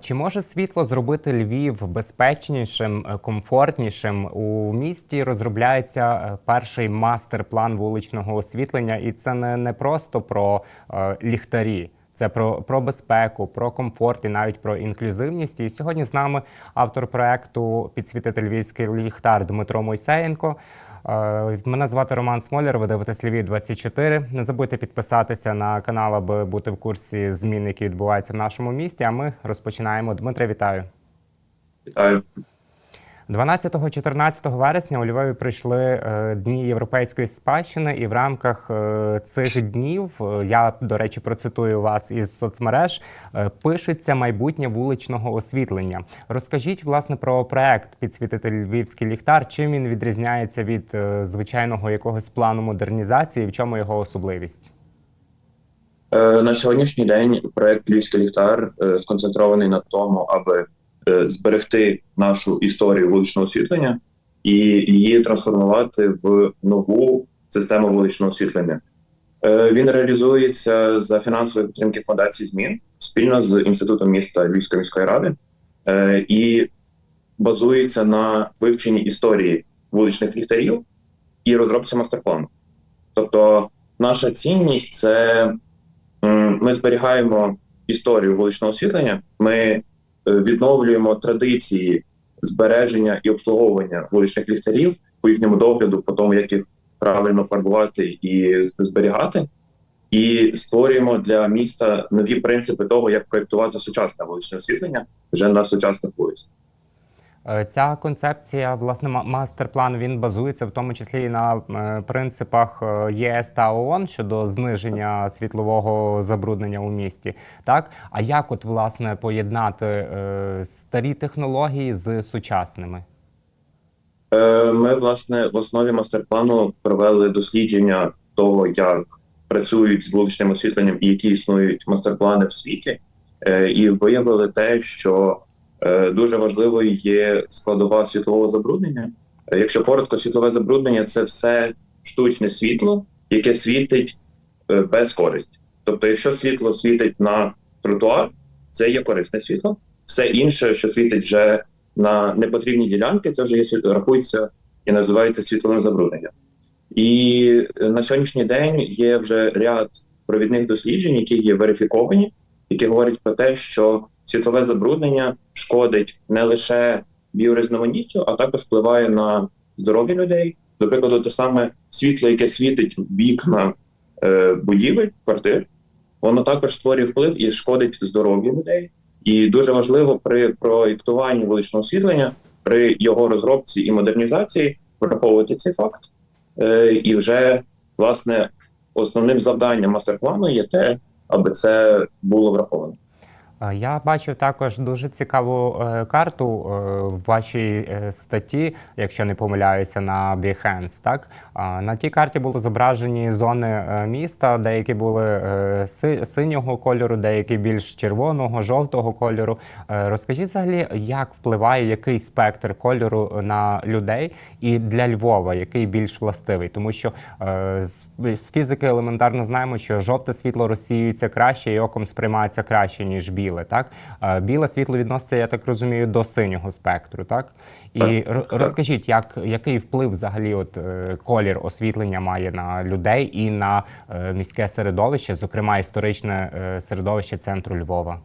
Чи може світло зробити Львів безпечнішим, е, комфортнішим? У місті розробляється е, перший мастер-план вуличного освітлення, і це не, не просто про е, ліхтарі. Це про, про безпеку, про комфорт і навіть про інклюзивність. І сьогодні з нами автор проекту Підсвітити львівський ліхтар Дмитро Мойсеєнко. Е, Мене звати Роман Смоляр. Ви дивитесь Львів 24 Не забудьте підписатися на канал, аби бути в курсі змін, які відбуваються в нашому місті. А ми розпочинаємо. Дмитре, вітаю. Вітаю. 12-14 вересня у Львові прийшли е, дні європейської спадщини, і в рамках е, цих днів е, я до речі процитую вас із соцмереж. Пишеться майбутнє вуличного освітлення. Розкажіть власне про проект підсвітити львівський ліхтар. Чим він відрізняється від звичайного якогось плану модернізації? В чому його особливість? На сьогоднішній день проект Львівський ліхтар сконцентрований на тому, аби зберегти нашу історію вуличного освітлення і її трансформувати в нову систему вуличного освітлення. Е, Він реалізується за фінансової підтримки фундації змін спільно з інститутом міста Львівської міської ради е, і базується на вивченні історії вуличних ліхтарів і розробці мастер-плану. Тобто, наша цінність це Ми зберігаємо історію вуличного освітлення. Ми е, відновлюємо традиції збереження і обслуговування вуличних ліхтарів по їхньому догляду, по тому, як їх правильно фарбувати і зберігати, і створюємо для міста нові принципи того, як проєктувати сучасне вуличне освітлення вже на сучасних вулицях. Е, Ця концепція, власне, мастер-план він базується в тому числі і на е, принципах е, ЄС та ООН щодо зниження світлового забруднення у місті. Так, а як от власне поєднати старі технології з сучасними? Ми, власне, в основі мастер-плану провели дослідження того, як працюють з вуличним освітленням і які існують мастер-плани в світі, і виявили те, що дуже важливою є складова світлового забруднення. Е, Якщо коротко, світлове забруднення це все штучне світло, яке світить е, без користі. Тобто, якщо світло світить на тротуар, це є корисне світло. Все інше, що світить вже на непотрібні ділянки, це вже є рахується і називається світловим забрудненням. І е, на сьогоднішній день є вже ряд провідних досліджень, які є верифіковані, які говорять про те, що світлове забруднення шкодить не лише біорізноманіттю, а також впливає на здоров'я людей. До прикладу, те саме світло, яке світить вікна е, будівель, квартир, воно також створює вплив і шкодить здоров'ю людей. І дуже важливо при проєктуванні вуличного освітлення, при його розробці і модернізації враховувати цей факт. Е, і вже власне основним завданням мастер-плану є те, аби це було враховано. Я бачив також дуже цікаву е, карту е, в вашій е, статті, якщо не помиляюся, на Behance. Так на тій карті були зображені зони міста, деякі були синього кольору, деякі більш червоного, жовтого кольору. Розкажіть взагалі, як впливає який спектр кольору на людей, і для Львова, який більш властивий, тому що з фізики елементарно знаємо, що жовте світло розсіюється краще і оком сприймається краще ніж біле. Так Е, біле світло відноситься, я так розумію, до синього спектру. Так і Так, розкажіть, як який вплив взагалі от е, колір освітлення має на людей і на е, міське середовище, зокрема історичне е, середовище центру Львова.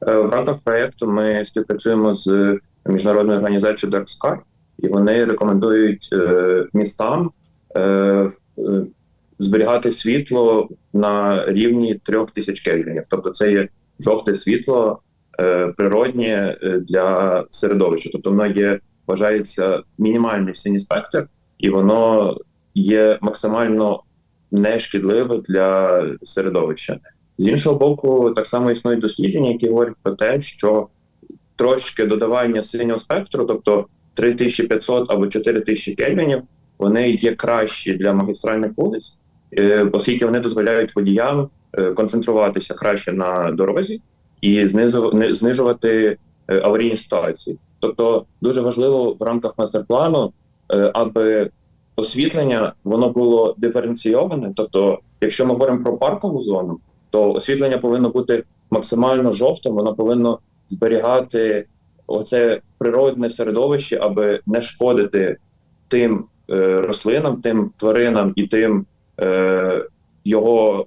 В рамках проєкту ми співпрацюємо з міжнародною організацією Dark Sky, і вони рекомендують містам зберігати світло на рівні трьох тисяч кельвінів. Тобто, це є жовте світло е, природнє е, для середовища. Тобто, воно є вважається мінімальний синій спектр, і воно є максимально нешкідливе для середовища. З іншого боку, так само існують дослідження, які говорять про те, що трошки додавання синього спектру, тобто 3500 або 4000 кельвінів, вони є кращі для магістральних вулиць, оскільки вони дозволяють водіям е, концентруватися краще на дорозі і знижувати е, аварійні ситуації. Тобто, дуже важливо в рамках мастер-плану, е, аби освітлення воно було диференційоване. Тобто, якщо ми говоримо про паркову зону, то освітлення повинно бути максимально жовтим, воно повинно зберігати оце природне середовище, аби не шкодити тим е, рослинам, тим тваринам і тим е, його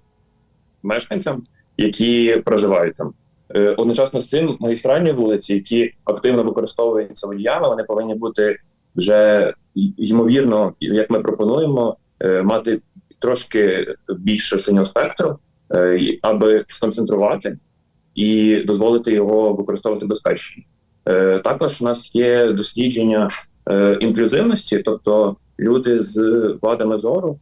мешканцям, які проживають там. Е, одночасно з цим магістральні вулиці, які активно використовуються водіями, вони повинні бути вже ймовірно, як ми пропонуємо, е, мати трошки більше синього спектру, е, аби сконцентрувати і дозволити його використовувати безпечно. Е, Також у нас є дослідження е, інклюзивності, тобто люди з вадами зору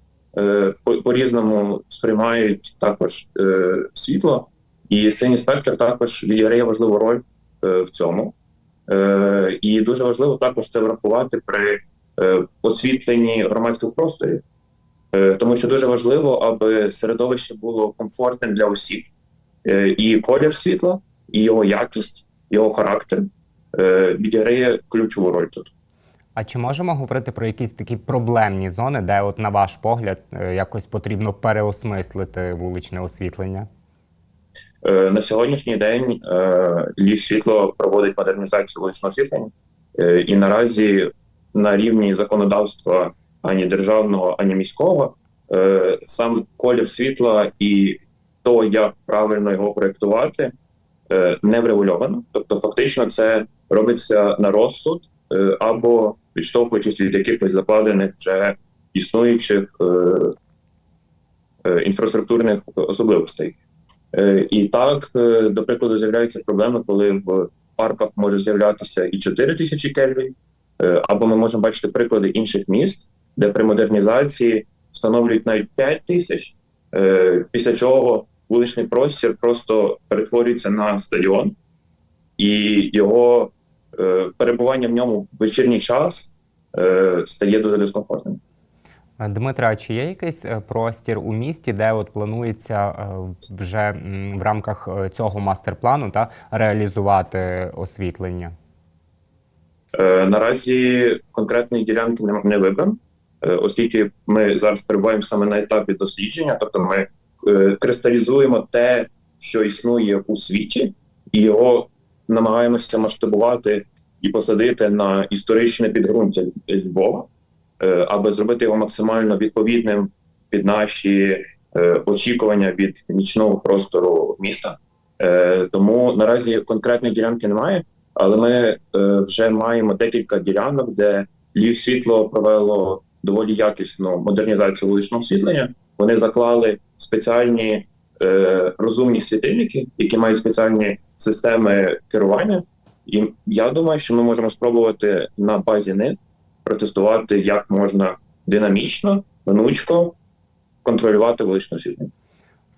по- по-різному сприймають також е, світло, і синій спектр також відіграє важливу роль е, в цьому. Е, І дуже важливо також це врахувати при е, освітленні громадських просторів, Е, тому що дуже важливо, аби середовище було комфортним для усіх. Е, І колір світла, і його якість, його характер е, відіграє ключову роль тут. А чи можемо говорити про якісь такі проблемні зони, де, от, на ваш погляд, е, якось потрібно переосмислити вуличне освітлення? Е, На сьогоднішній день е, Львів світло проводить модернізацію вуличного освітлення, і наразі на рівні законодавства ані державного, ані міського сам колір світла і то, як правильно його проєктувати, е, не врегульовано. Тобто, фактично, це робиться на розсуд або відштовхуючись від якихось закладених вже існуючих е, е, інфраструктурних особливостей. Е, І так, е, до прикладу, з'являються проблеми, коли в парках може з'являтися і 4 тисячі кельвін, е, або ми можемо бачити приклади інших міст, де при модернізації встановлюють навіть 5 тисяч, е, після чого вуличний простір просто перетворюється на стадіон, і його е, перебування в ньому в вечірній час е, стає дуже дискомфортним. Е, Дмитре, а чи є якийсь е, простір у місті, де от планується е, вже в рамках е, цього мастер-плану та реалізувати освітлення? Е, Наразі конкретної ділянки не, не вибрано, е, оскільки ми зараз перебуваємо саме на етапі дослідження, тобто ми е, кристалізуємо те, що існує у світі, і його намагаємося масштабувати і посадити на історичне підґрунтя Львова, е, аби зробити його максимально відповідним під наші е, очікування від нічного простору міста. Е, Тому наразі конкретної ділянки немає. Але ми вже маємо декілька ділянок, де Львів світло провело доволі якісну модернізацію вуличного освітлення. Вони заклали спеціальні розумні світильники, які мають спеціальні системи керування. І я думаю, що ми можемо спробувати на базі них протестувати, як можна динамічно, гнучко контролювати вуличне освітлення.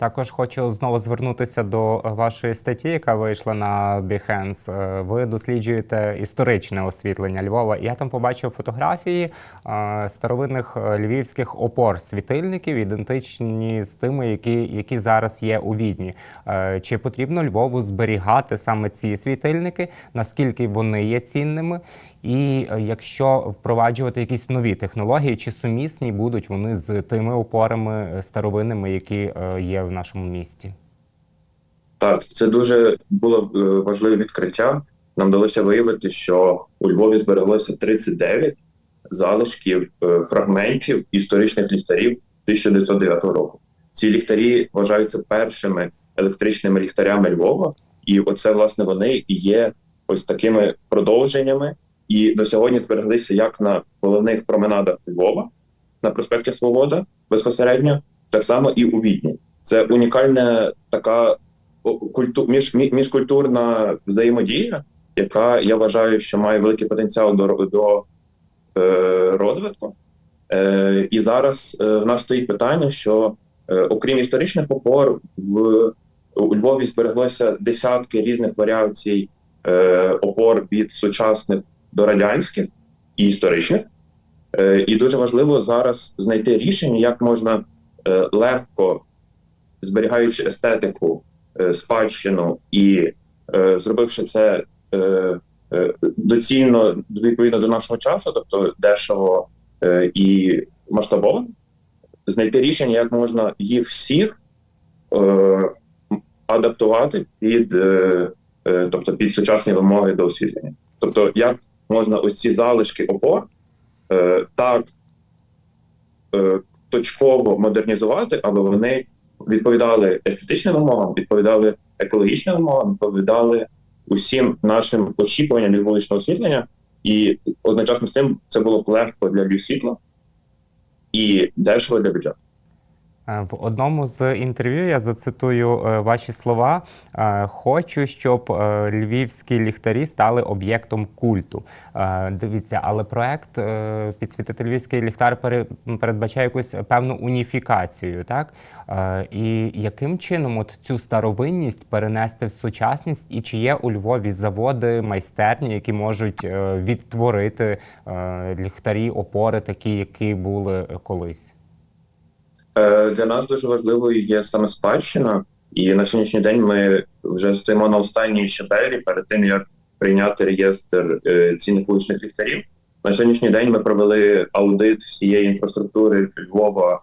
Також хочу знову звернутися до е, вашої статті, яка вийшла на Behance. Е, Ви досліджуєте історичне освітлення Львова. Я там побачив фотографії е, старовинних львівських опор світильників, ідентичні з тими, які, які зараз є у Відні. Чи потрібно Львову зберігати саме ці світильники? Наскільки вони є цінними? І якщо впроваджувати якісь нові технології, чи сумісні будуть вони з тими опорами старовинними, які є в нашому місті? Так, це дуже було е, важливе відкриття. Нам вдалося виявити, що у Львові збереглося 39 залишків е, фрагментів історичних ліхтарів 1909 року. Ці ліхтарі вважаються першими електричними ліхтарями Львова, і оце власне вони є ось такими продовженнями. І до сьогодні збереглися як на головних променадах Львова, на проспекті Свобода безпосередньо, так само і у Відні. Це унікальна така культу, між, міжкультурна взаємодія, яка я вважаю, що має великий потенціал до, до е, розвитку. Е, і зараз е, в нас стоїть питання, що е, окрім історичних опор, в у Львові збереглося десятки різних варіацій е, опор від сучасних до радянських і історичних. Е, і дуже важливо зараз знайти рішення, як можна е, легко зберігаючи естетику, е, спадщину і е, зробивши це е, доцільно відповідно до нашого часу, тобто дешево і масштабовано, знайти рішення, як можна їх всіх адаптувати під, тобто під сучасні вимоги до освітлення. Тобто, як можна ось ці залишки опор так точково модернізувати, аби вони відповідали естетичним вимогам, відповідали екологічним вимогам, відповідали усім нашим очікуванням від вуличного освітлення, і одночасно з тим це було б легко для світла і дешево для бюджету. Е, В одному з інтерв'ю я зацитую е, ваші слова. Е, Хочу, щоб львівські ліхтарі стали об'єктом культу. Дивіться, але проект підсвітити львівський ліхтар пере- передбачає якусь певну уніфікацію, так? І яким чином от цю старовинність перенести в сучасність, і чи є у Львові заводи, майстерні, які можуть відтворити ліхтарі, опори, такі, які були колись? Е, Для нас дуже важливою є саме спадщина, і на сьогоднішній день ми вже стоїмо на останній щабелі перед тим, як прийняти реєстр е, цінних вуличних ліхтарів. На сьогоднішній день ми провели аудит всієї інфраструктури Львова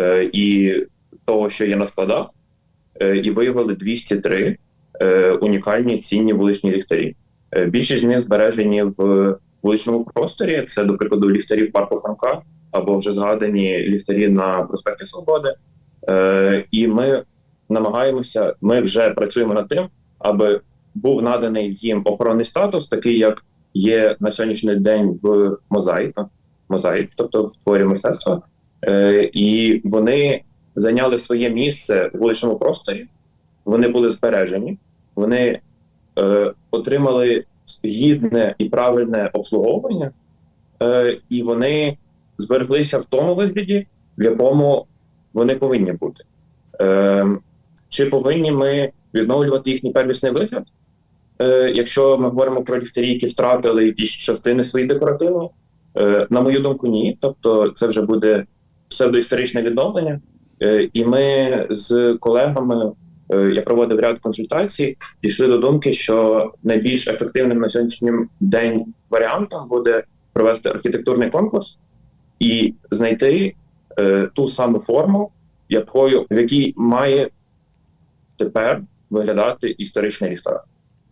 е, і того, що є на складах, і виявили 203 е, унікальні цінні вуличні ліхтарі. Більшість з них збережені в вуличному просторі. Це, до прикладу, ліхтарі в парку Франка або вже згадані ліхтарі на проспекті Свободи. Е, і ми намагаємося, ми вже працюємо над тим, аби був наданий їм охоронний статус, такий як є на сьогоднішній день в мозаїк, мозаїк, тобто в творі мистецтва, е, і вони зайняли своє місце в вуличному просторі. Вони були збережені, вони е, отримали гідне і правильне обслуговування, е, і вони збереглися в тому вигляді, в якому вони повинні бути. Е, чи повинні ми відновлювати їхній первісний вигляд? Е, якщо ми говоримо про ліхтарі, які втратили якісь частини своїх декоративних, е, на мою думку, ні. Тобто, це вже буде псевдоісторичне відновлення. Е, і ми з колегами, е, я проводив ряд консультацій, дійшли до думки, що найбільш ефективним на сьогоднішній день варіантом буде провести архітектурний конкурс і знайти е, ту саму форму, якою в якій має тепер виглядати історичний ліхтар.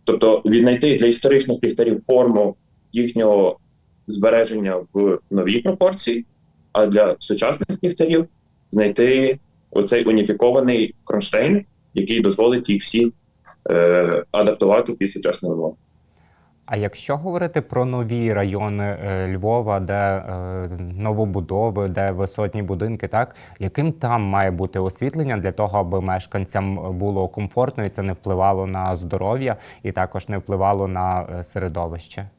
Тобто віднайти для історичних ліхтарів форму їхнього збереження в новій пропорції, а для сучасних ліхтарів знайти оцей уніфікований кронштейн, який дозволить їх всі е, адаптувати під сучасну вимогу. А якщо говорити про нові райони е, Львова, де е, новобудови, де висотні будинки, так яким там має бути освітлення для того, аби мешканцям було комфортно і це не впливало на здоров'я і також не впливало на е, середовище?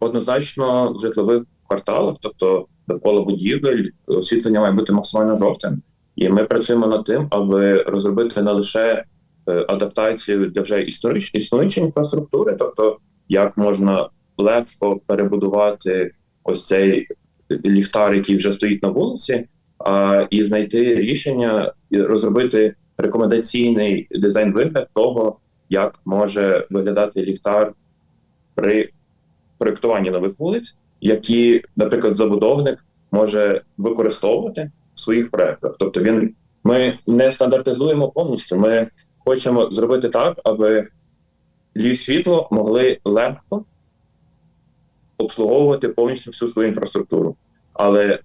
Однозначно в житлових кварталах, тобто довкола будівель, освітлення має бути максимально жовтим. І ми працюємо над тим, аби розробити не лише адаптацію для вже історич, існуючої інфраструктури, тобто як можна легко перебудувати ось цей ліхтар, який вже стоїть на вулиці, а і знайти рішення розробити рекомендаційний дизайн вигляд того, як може виглядати ліхтар при проєктуванні нових вулиць, які, наприклад, забудовник може використовувати в своїх проєктах. Тобто він ми не стандартизуємо повністю. Ми хочемо зробити так, аби лів світло могли легко обслуговувати повністю всю свою інфраструктуру. Але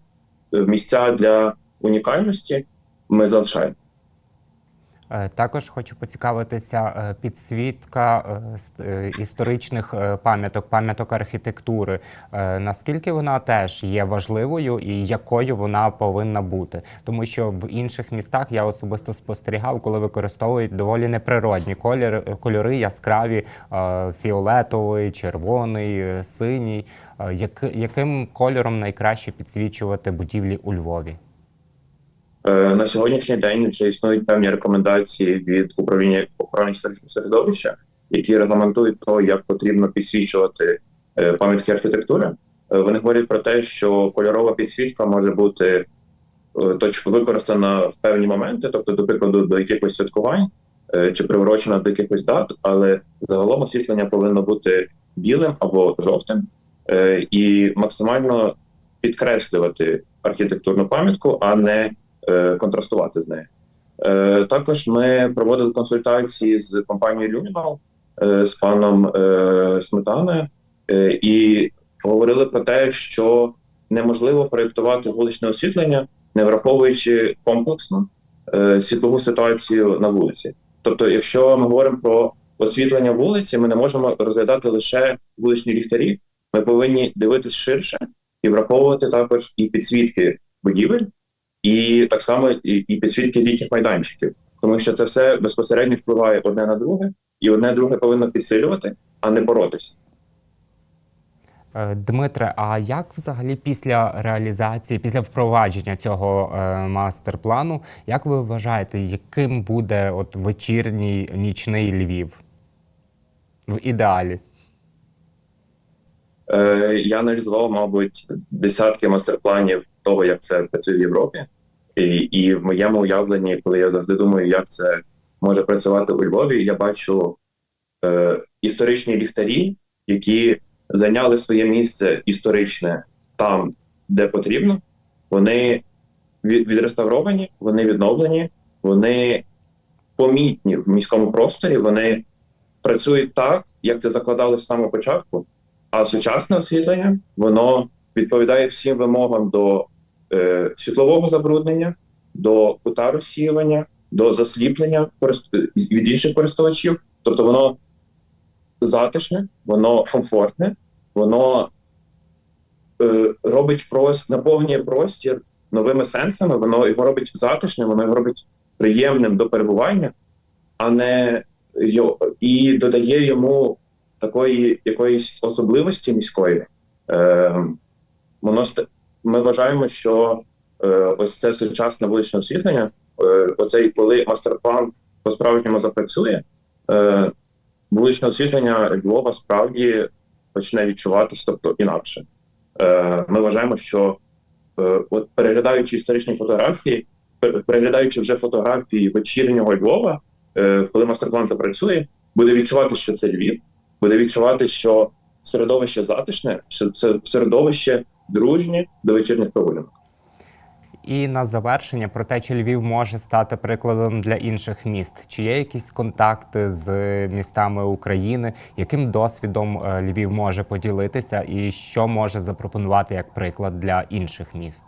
місця для унікальності ми залишаємо. Е, Також хочу поцікавитися е, підсвітка е, історичних пам'яток, пам'яток архітектури. Наскільки вона теж є важливою і якою вона повинна бути? Тому що в інших містах я особисто спостерігав, коли використовують доволі неприродні кольори, кольори яскраві, фіолетовий, червоний, синій. Яким кольором найкраще підсвічувати будівлі у Львові? Е, На сьогоднішній день вже існують певні рекомендації від управління охорони історичного середовища, які регламентують то, як потрібно підсвічувати е, пам'ятки архітектури. Е, Вони говорять про те, що кольорова підсвітка може бути точно використана в певні моменти, тобто, до прикладу, до якихось святкувань чи приурочена до якихось дат, але загалом освітлення повинно бути білим або жовтим і максимально підкреслювати архітектурну пам'ятку, а не контрастувати з нею. Е, також ми проводили консультації з компанією Luminal, е, з паном е, Сметаною, е, і говорили про те, що неможливо проєктувати вуличне освітлення, не враховуючи комплексно е, світлову ситуацію на вулиці. Тобто, якщо ми говоримо про освітлення вулиці, ми не можемо розглядати лише вуличні ліхтарі. Ми повинні дивитись ширше і враховувати також і підсвітки будівель, і так само і, і підсвітки літніх майданчиків, тому що це все безпосередньо впливає одне на друге, і одне друге повинно підсилювати, а не боротися. Е, Дмитре, а як взагалі після реалізації, після впровадження цього е, мастер-плану, як ви вважаєте, яким буде от вечірній нічний Львів? В ідеалі? Е, я аналізував, мабуть, десятки мастер-планів того, як це працює в Європі, і, і в моєму уявленні, коли я завжди думаю, як це може працювати у Львові, я бачу е, історичні ліхтарі, які зайняли своє місце історичне там, де потрібно. Вони відреставровані, вони відновлені, вони помітні в міському просторі. Вони працюють так, як це закладалось з самого початку. А сучасне освітлення воно відповідає всім вимогам до е, світлового забруднення, до кута розсіювання, до засліплення від інших користувачів. Тобто воно затишне, воно комфортне, воно е, робить прос... наповнює простір новими сенсами, воно його робить затишним, воно його робить приємним до перебування, а не йо... і додає йому такої якоїсь особливості міської, е, воно ми вважаємо, що е, ось це сучасне вуличне освітлення, е, оцей коли мастер-план по-справжньому запрацює, е, вуличне освітлення Львова справді почне відчуватись, тобто інакше. Е, ми вважаємо, що е, от переглядаючи історичні фотографії, переглядаючи вже фотографії вечірнього Львова, е, коли мастер-план запрацює, буде відчувати, що це Львів буде відчувати, що середовище затишне, що це середовище дружнє до вечірніх прогулянок. І на завершення про те, чи Львів може стати прикладом для інших міст. Чи є якісь контакти з містами України? Яким досвідом е, Львів може поділитися, і що може запропонувати як приклад для інших міст?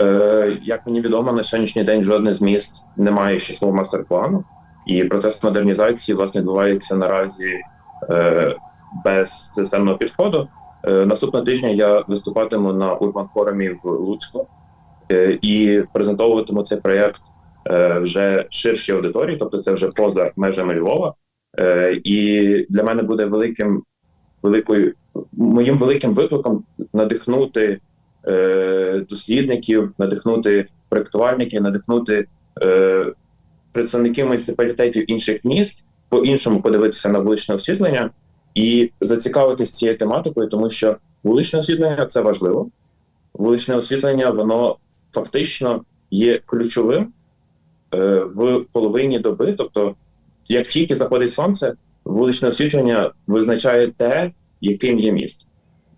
Е, як мені відомо, на сьогоднішній день жодне з міст не має ще свого мастер-плану, і процес модернізації власне відбувається наразі е, без системного підходу. Е, наступного тижня я виступатиму на Урбан форумі в Луцьку е, і презентовуватиму цей проєкт е, вже ширшій аудиторії, тобто це вже поза межами Львова. І для мене буде великим великою моїм великим викликом надихнути дослідників, надихнути проєктувальників, надихнути представників муніципалітетів інших міст по-іншому подивитися на вуличне освітлення і зацікавитись цією тематикою, тому що вуличне освітлення це важливо. Вуличне освітлення воно фактично є ключовим е, в половині доби. Тобто, як тільки заходить сонце, вуличне освітлення визначає те, яким є місто.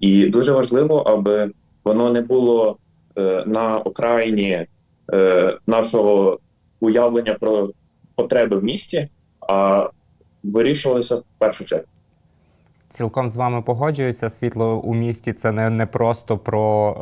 І дуже важливо, аби воно не було е, на окраїні е, нашого уявлення про потреби в місті, а вирішувалося в першу чергу. Цілком з вами погоджуюся. Світло у місті це не, не просто про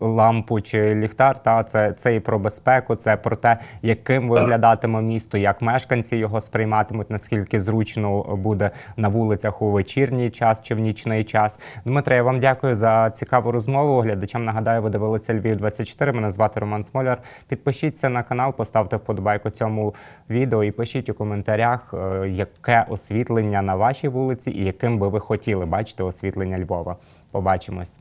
е, лампу чи ліхтар. Та це, це і про безпеку, це про те, яким виглядатиме місто, як мешканці його сприйматимуть, наскільки зручно буде на вулицях у вечірній час чи в нічний час. Дмитре, я вам дякую за цікаву розмову. Глядачам нагадаю, ви дивилися Львів 24 Мене звати Роман Смоляр. Підпишіться на канал, поставте вподобайку цьому відео і пишіть у коментарях, е, яке освітлення на вашій вулиці і яким би ви хотіли бачити освітлення Львова. Побачимось.